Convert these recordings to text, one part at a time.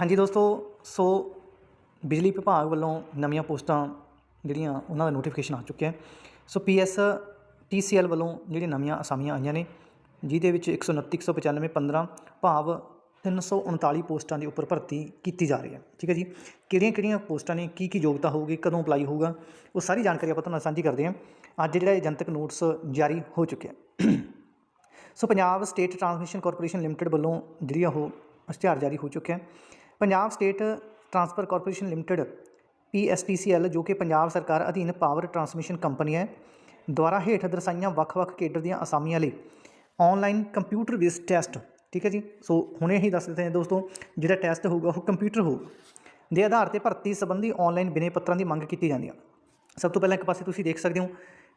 ਹਾਂਜੀ ਦੋਸਤੋ, ਸੋ ਬਿਜਲੀ ਵਿਭਾਗ ਵੱਲੋਂ ਨਵੀਆਂ ਪੋਸਟਾਂ ਜਿਹੜੀਆਂ ਉਹਨਾਂ ਦਾ ਨੋਟੀਫਿਕੇਸ਼ਨ ਆ ਚੁੱਕਿਆ ਹੈ। ਸੋ ਪੀਐਸ ਟੀਸੀਐਲ ਵੱਲੋਂ ਜਿਹੜੀਆਂ ਨਵੀਆਂ ਅਸਾਮੀਆਂ ਆਈਆਂ ਨੇ, ਜਿਹਦੇ ਵਿੱਚ 129 195 15 ਭਾਵ 339 ਪੋਸਟਾਂ ਦੇ ਉੱਪਰ ਭਰਤੀ ਕੀਤੀ ਜਾ ਰਹੀ ਹੈ। ਠੀਕ ਹੈ ਜੀ? ਕਿਹੜੀਆਂ ਕਿਹੜੀਆਂ ਪੋਸਟਾਂ ਨੇ, ਕੀ ਕੀ ਯੋਗਤਾ ਹੋਊਗੀ, ਕਦੋਂ ਅਪਲਾਈ ਹੋਊਗਾ, ਉਹ ਸਾਰੀ ਜਾਣਕਾਰੀ ਆਪਾਂ ਤੁਹਾਨੂੰ ਸਾਂਝੀ ਕਰਦੇ ਹਾਂ। ਅੱਜ ਜਿਹੜਾ ਇਹ ਜਨਤਕ ਨੋਟਿਸ ਜਾਰੀ ਹੋ ਚੁੱਕਿਆ so Punjab state transmission corporation limited ਵੱਲੋਂ ਜਿਹੜੀ ਆ ਉਹ ਇਸ਼ਤਿਹਾਰ ਜਾਰੀ ਹੋ ਚੁੱਕਿਆ Punjab state transfer corporation limited PSTCL ਜੋ ਕਿ ਪੰਜਾਬ ਸਰਕਾਰ ਅਧੀਨ ਪਾਵਰ ਟਰਾਂਸਮਿਸ਼ਨ ਕੰਪਨੀ ਹੈ, ਦੁਆਰਾ ਹੇਠ ਦਰਸਾਈਆਂ ਵੱਖ-ਵੱਖ ਕੇਡਰ ਦੀਆਂ ਅਸਾਮੀਆਂ ਲਈ ਆਨਲਾਈਨ ਕੰਪਿਊਟਰ ਬੇਸਡ ਟੈਸਟ, ਠੀਕ ਹੈ ਜੀ? ਸੋ ਹੁਣੇ ਹੀ ਦੱਸ ਦਿੱਤੇ ਹਾਂ ਦੋਸਤੋ, ਜਿਹੜਾ ਟੈਸਟ ਹੋਊਗਾ ਉਹ ਕੰਪਿਊਟਰ ਹੋਊਗਾ ਦੇ ਆਧਾਰ ਤੇ ਭਰਤੀ ਸੰਬੰਧੀ ਆਨਲਾਈਨ ਬਿਨੇ ਪੱਤਰਾਂ ਦੀ ਮੰਗ ਕੀਤੀ ਜਾਂਦੀ ਹੈ ਸਭ ਤੋਂ ਪਹਿਲਾਂ ਇੱਕ ਪਾਸੇ ਤੁਸੀਂ ਦੇਖ ਸਕਦੇ ਹੋ,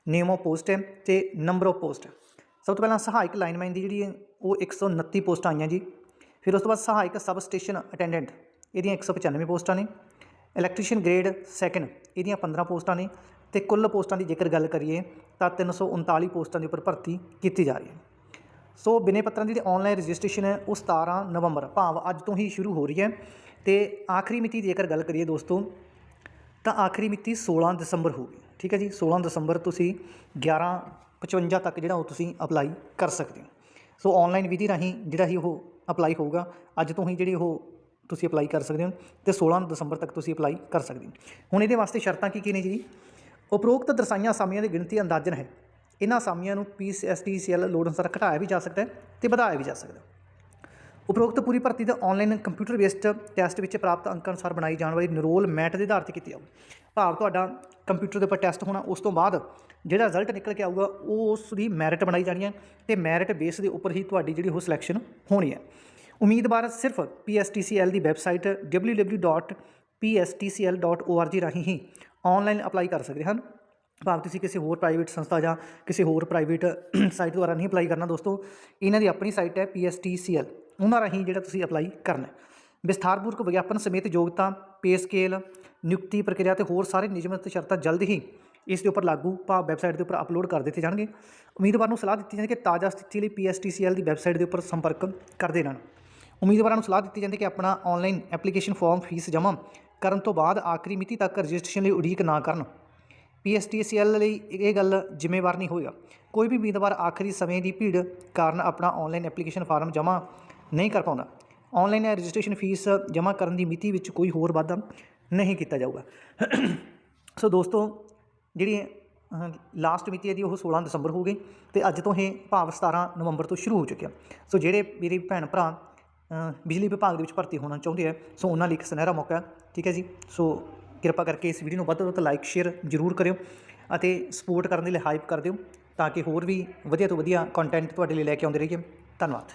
ਨੇਮ ਆਫ ਪੋਸਟ ਹੈ ਤੇ ਨੰਬਰ ਆਫ ਪੋਸਟ। ਸਭ ਤੋਂ ਪਹਿਲਾਂ ਸਹਾਇਕ ਲਾਈਨਮੈਨ ਦੀ ਜਿਹੜੀ ਹੈ, ਉਹ 129 ਪੋਸਟਾਂ ਆਈਆਂ ਜੀ। ਫਿਰ ਉਸ ਤੋਂ ਬਾਅਦ ਸਹਾਇਕ ਸਬ ਸਟੇਸ਼ਨ ਅਟੈਂਡੈਂਟ, ਇਹਦੀਆਂ 195 ਪੋਸਟਾਂ ਨੇ। ਇਲੈਕਟ੍ਰੀਸ਼ੀਅਨ ਗ੍ਰੇਡ ਸੈਕੰਡ, ਇਹਦੀਆਂ 15 ਪੋਸਟਾਂ ਨੇ। ਤੇ ਕੁੱਲ ਪੋਸਟਾਂ ਦੀ ਜੇਕਰ ਗੱਲ ਕਰੀਏ, ਤਾਂ 339 ਪੋਸਟਾਂ ਦੇ ਉੱਪਰ ਭਰਤੀ ਕੀਤੀ ਜਾ ਰਹੀ ਹੈ। ਸੋ ਬਿਨੇ ਪੱਤਰਾਂ ਦੀ ਜਿਹੜੀ ਆਨਲਾਈਨ ਰਜਿਸਟ੍ਰੇਸ਼ਨ ਹੈ, ਉਹ 17 ਨਵੰਬਰ, ਭਾਵ ਅੱਜ ਤੋਂ ਹੀ ਸ਼ੁਰੂ ਹੋ ਰਹੀ ਹੈ। ਤੇ ਆਖਰੀ ਮਿਤੀ ਦੀ ਜੇਕਰ ਗੱਲ ਕਰੀਏ ਦੋਸਤੋ, ਤਾਂ ਆਖਰੀ ਮਿਤੀ 16 ਦਸੰਬਰ ਹੋਊਗੀ ਠੀਕ ਹੈ ਜੀ 16 ਦਸੰਬਰ ਤੁਸੀਂ 11:55 ਤੱਕ ਜਿਹੜਾ ਉਹ ਤੁਸੀਂ ਅਪਲਾਈ ਕਰ ਸਕਦੇ ਹੋ। ਸੋ ਆਨਲਾਈਨ ਵਿਧੀ ਰਾਹੀਂ ਜਿਹੜਾ ਹੀ ਉਹ ਅਪਲਾਈ ਹੋਊਗਾ। ਅੱਜ ਤੋਂ ਹੀ ਜਿਹੜੀ ਉਹ ਤੁਸੀਂ ਅਪਲਾਈ ਕਰ ਸਕਦੇ ਹੋ ਤੇ 16 ਦਸੰਬਰ ਤੱਕ ਤੁਸੀਂ ਅਪਲਾਈ ਕਰ ਸਕਦੇ ਹੋ। ਹੁਣ ਇਹਦੇ ਵਾਸਤੇ ਸ਼ਰਤਾਂ ਕੀ ਕੀ ਨੇ ਜੀ? ਉਪਰੋਕਤ ਦਰਸਾਈਆਂ ਅਸਾਮੀਆਂ ਦੀ ਗਿਣਤੀ ਅੰਦਾਜ਼ਨ ਹੈ। ਇਹਨਾਂ ਅਸਾਮੀਆਂ ਨੂੰ ਪੀਐਸਟੀਸੀਐਲ ਲੋੜ ਅਨੁਸਾਰ ਘਟਾਇਆ ਵੀ ਜਾ ਸਕਦਾ ਹੈ ਤੇ ਵਧਾਇਆ ਵੀ ਜਾ ਸਕਦਾ ਹੈ। ਉਪਰੋਕਤ ਪੂਰੀ ਭਰਤੀ ਦਾ ਆਨਲਾਈਨ ਕੰਪਿਊਟਰ ਬੇਸਡ ਟੈਸਟ ਵਿੱਚ ਪ੍ਰਾਪਤ ਅੰਕਾਂ ਅਨੁਸਾਰ ਬਣਾਈ ਜਾਣ ਵਾਲੀ ਨਿਰੋਲ ਮੈਟ ਦੇ ਆਧਾਰ ਤੇ ਕੀਤੀ ਜਾਊ। ਭਾਵ ਤੁਹਾਡਾ ਕੰਪਿਊਟਰ ਦੇ ਉੱਪਰ ਟੈਸਟ ਹੋਣਾ, ਉਸ ਤੋਂ ਬਾਅਦ ਜਿਹੜਾ ਰਿਜ਼ਲਟ ਨਿਕਲ ਕੇ ਆਊਗਾ ਉਹ ਉਸ ਦੀ ਮੈਰਿਟ ਬਣਾਈ ਜਾਣੀ ਹੈ ਤੇ ਮੈਰਿਟ ਬੇਸ ਦੇ ਉੱਪਰ ਹੀ ਤੁਹਾਡੀ ਜਿਹੜੀ ਉਹ ਸਿਲੈਕਸ਼ਨ ਹੋਣੀ ਹੈ। ਉਮੀਦਵਾਰ ਸਿਰਫ PSTCL ਦੀ ਵੈਬਸਾਈਟ www.pstcl.org ਰਾਹੀਂ ਹੀ ਆਨਲਾਈਨ ਅਪਲਾਈ ਕਰ ਸਕਦੇ ਹਨ। ਭਾਵ ਤੁਸੀਂ ਕਿਸੇ ਹੋਰ ਪ੍ਰਾਈਵੇਟ ਸੰਸਥਾ ਜਾਂ ਕਿਸੇ ਹੋਰ ਪ੍ਰਾਈਵੇਟ ਸਾਈਟ ਦੁਆਰਾ ਨਹੀਂ ਅਪਲਾਈ ਕਰਨਾ ਦੋਸਤੋ, ਇਹਨਾਂ ਦੀ ਆਪਣੀ ਸਾਈਟ ਹੈ PSTCL ਉਹਨਾਂ ਰਾਹੀਂ ਜਿਹੜਾ ਤੁਸੀਂ ਅਪਲਾਈ ਕਰਨਾ ਹੈ। ਵਿਸਥਾਰਪੂਰਵਕ ਵਿਗਿਆਪਨ ਸਮੇਤ ਯੋਗਤਾ ਪੇ ਸਕੇਲ ਨਿਯੁਕਤੀ ਪ੍ਰਕਿਰਿਆ ਤੇ ਹੋਰ ਸਾਰੇ ਨਿਯਮਤ ਸ਼ਰਤਾਂ ਜਲਦ ਹੀ ਇਸ ਦੇ ਉੱਪਰ ਲਾਗੂ ਭਾਵ ਵੈਬਸਾਈਟ ਦੇ ਉੱਪਰ ਅਪਲੋਡ ਕਰ ਦਿੱਤੇ ਜਾਣਗੇ। ਉਮੀਦਵਾਰ ਨੂੰ ਸਲਾਹ ਦਿੱਤੀ ਜਾਂਦੀ ਕਿ ਤਾਜ਼ਾ ਸਥਿਤੀ ਲਈ PSTCL ਦੀ ਵੈਬਸਾਈਟ ਦੇ ਉੱਪਰ ਸੰਪਰਕ ਕਰਦੇ ਰਹਿਣ ਉਮੀਦਵਾਰਾਂ ਨੂੰ ਸਲਾਹ ਦਿੱਤੀ ਜਾਂਦੀ ਕਿ ਆਪਣਾ ਆਨਲਾਈਨ ਐਪਲੀਕੇਸ਼ਨ ਫਾਰਮ ਫੀਸ ਜਮ੍ਹਾਂ ਕਰਨ ਤੋਂ ਬਾਅਦ ਆਖਰੀ ਮਿਤੀ ਤੱਕ ਰਜਿਸਟ੍ਰੇਸ਼ਨ ਲਈ ਉਡੀਕ ਨਾ ਕਰਨ। PSTCL ਲਈ ਇਹ ਗੱਲ ਜ਼ਿੰਮੇਵਾਰ ਨਹੀਂ ਹੋਏਗਾ। ਕੋਈ ਵੀ ਉਮੀਦਵਾਰ ਆਖਰੀ ਸਮੇਂ ਦੀ ਭੀੜ ਕਾਰਨ ਆਪਣਾ ਆਨਲਾਈਨ ਐਪਲੀਕੇਸ਼ਨ ਫਾਰਮ ਜਮ੍ਹਾਂ ਨਹੀਂ ਕਰ ਪਾਉਂਦਾ। ਆਨਲਾਈਨ ਰਜਿਸਟ੍ਰੇਸ਼ਨ ਫੀਸ ਜਮ੍ਹਾਂ ਕਰਨ ਦੀ ਮਿਤੀ ਵਿੱਚ ਕੋਈ ਹੋਰ ਵਾਧਾ ਨਹੀਂ ਕੀਤਾ ਜਾਊਗਾ। ਸੋ ਦੋਸਤੋ, ਜਿਹੜੀ ਲਾਸਟ ਮਿਤੀ ਹੈ ਜੀ, ਉਹ 16 ਦਸੰਬਰ ਹੋ ਗਈ ਤੇ ਅੱਜ ਤੋਂ ਇਹ ਭਾਵ 17 ਨਵੰਬਰ ਤੋਂ ਸ਼ੁਰੂ ਹੋ ਚੁੱਕਿਆ। ਸੋ ਜਿਹੜੇ ਮੇਰੇ ਭੈਣ ਭਰਾ ਬਿਜਲੀ ਵਿਭਾਗ ਦੇ ਵਿੱਚ ਭਰਤੀ ਹੋਣਾ ਚਾਹੁੰਦੇ ਆ, ਸੋ ਉਹਨਾਂ ਲਈ ਇੱਕ ਸੁਨਹਿਰਾ ਮੌਕਾ ਠੀਕ ਹੈ ਜੀ? ਸੋ ਕਿਰਪਾ ਕਰਕੇ ਇਸ ਵੀਡੀਓ ਨੂੰ ਵੱਧ ਤੋਂ ਵੱਧ ਲਾਈਕ ਸ਼ੇਅਰ ਜ਼ਰੂਰ ਕਰਿਓ ਅਤੇ ਸਪੋਰਟ ਕਰਨ ਦੇ ਲਈ ਹਾਈਪ ਕਰ ਦਿਓ ਤਾਂ ਕਿ ਹੋਰ ਵੀ ਵਧੀਆ ਤੋਂ ਵਧੀਆ ਕੰਟੈਂਟ ਤੁਹਾਡੇ ਲਈ ਲੈ ਕੇ ਆਉਂਦੇ ਰਹੀਏ। ਧੰਨਵਾਦ।